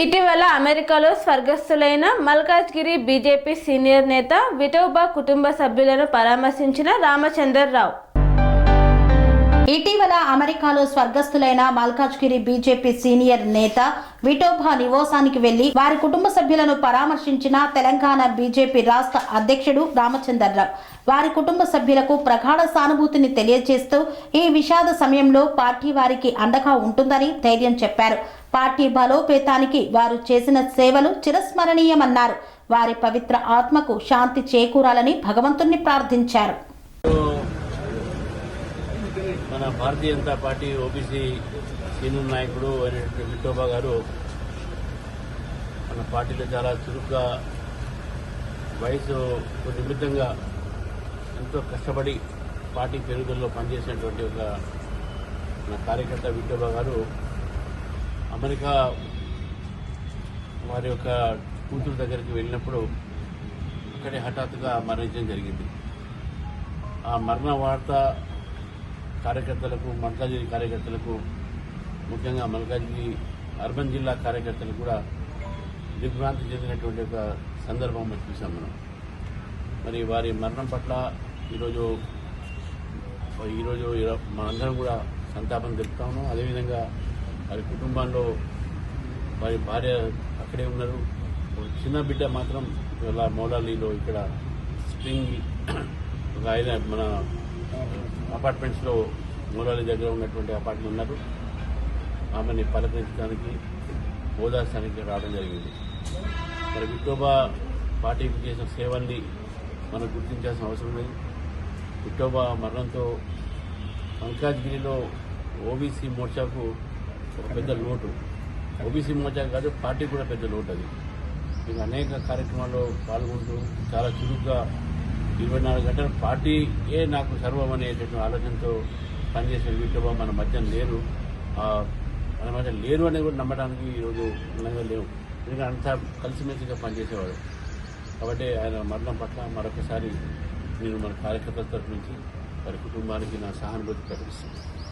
ఇటీవల అమెరికాలో స్వర్గస్థులైన Malkajgiri BJP senior నేత విఠోబా కుటుంబ సభ్యులను పరామర్శించిన రామచందర్రావు. ఇటీవల అమెరికాలో స్వర్గస్థులైన మల్కాజ్గిరి బీజేపీ సీనియర్ నేత విఠోబా నివాసానికి వెళ్ళి వారి కుటుంబ సభ్యులను పరామర్శించిన తెలంగాణ బీజేపీ రాష్ట్ర అధ్యక్షుడు రామచందర్రావు. వారి కుటుంబ సభ్యులకు ప్రగాఢ సానుభూతిని తెలియజేస్తూ ఈ విషాద సమయంలో పార్టీ వారికి అండగా ఉంటుందని ధైర్యం చెప్పారు. పార్టీ బలోపేతానికి వారు చేసిన సేవలు చిరస్మరణీయమన్నారు. వారి పవిత్ర ఆత్మకు శాంతి చేకూరాలని భగవంతుణ్ణి ప్రార్థించారు. మన Bharatiya Janata party OBC senior నాయకుడు అయినటువంటి విఠోబా గారు మన పార్టీలో చాలా చురుగ్గా వయసు నిమిత్తంగా ఎంతో కష్టపడి పార్టీ పెరుగుదలలో పనిచేసినటువంటి ఒక మన కార్యకర్త విఠోబా గారు. అమెరికా వారి యొక్క కూతురు దగ్గరికి వెళ్ళినప్పుడు అక్కడే హఠాత్తుగా మరణించడం జరిగింది. ఆ మరణ వార్త కార్యకర్తలకు మల్కాజిగిరి కార్యకర్తలకు ముఖ్యంగా మల్కాజిగిరి అర్బన్ జిల్లా కార్యకర్తలు కూడా దిగ్భ్రాంతి చెందినటువంటి ఒక సందర్భం మనం చూసాం మనం. మరి వారి మరణం పట్ల ఈరోజు ఈరోజు మనందరం కూడా సంతాపం తెలుపుతాము అదేవిధంగా వారి కుటుంబంలో వారి భార్య అక్కడే ఉన్నారు. చిన్న బిడ్డ మాత్రం ఇలా మౌలాలీలో ఇక్కడ స్ప్రింగ్ ఒక ఆయన మన అపార్ట్మెంట్స్లో మూలాలి దగ్గర ఉన్నటువంటి అపార్ట్మెంట్ ఉన్నారు. ఆమెని పలకరించడానికి ఓదార్చడానికి రావడం జరిగింది. మరి విఠోబా పార్టీకి చేసిన సేవల్ని మనం గుర్తించాల్సిన అవసరం లేదు. విఠోబా మరణంతో పంకాజ్గిరిలో ఓబీసీ మోర్చాకు ఒక పెద్ద లోటు. ఓబీసీ మోర్చా కాదు పార్టీ కూడా పెద్ద లోటు అది. ఇంకా అనేక కార్యక్రమాల్లో పాల్గొంటూ చాలా చురుగ్గా ఇరవై నాలుగు గంటల పార్టీయే నాకు సర్వం అనేటటువంటి ఆలోచనతో పనిచేసిన వీటిలో మన మధ్య లేరు. మన మధ్య లేరు అనేది కూడా నమ్మడానికి ఈరోజు ఉన్నగా లేవు. ఎందుకంటే అంతా కలిసిమెలిసిగా పనిచేసేవాడు కాబట్టి ఆయన మరణం పట్ల మరొకసారి నేను మన కార్యకర్తల తరఫు నుంచి వారి కుటుంబానికి నా సహానుభూతి ప్రకటిస్తున్నాను.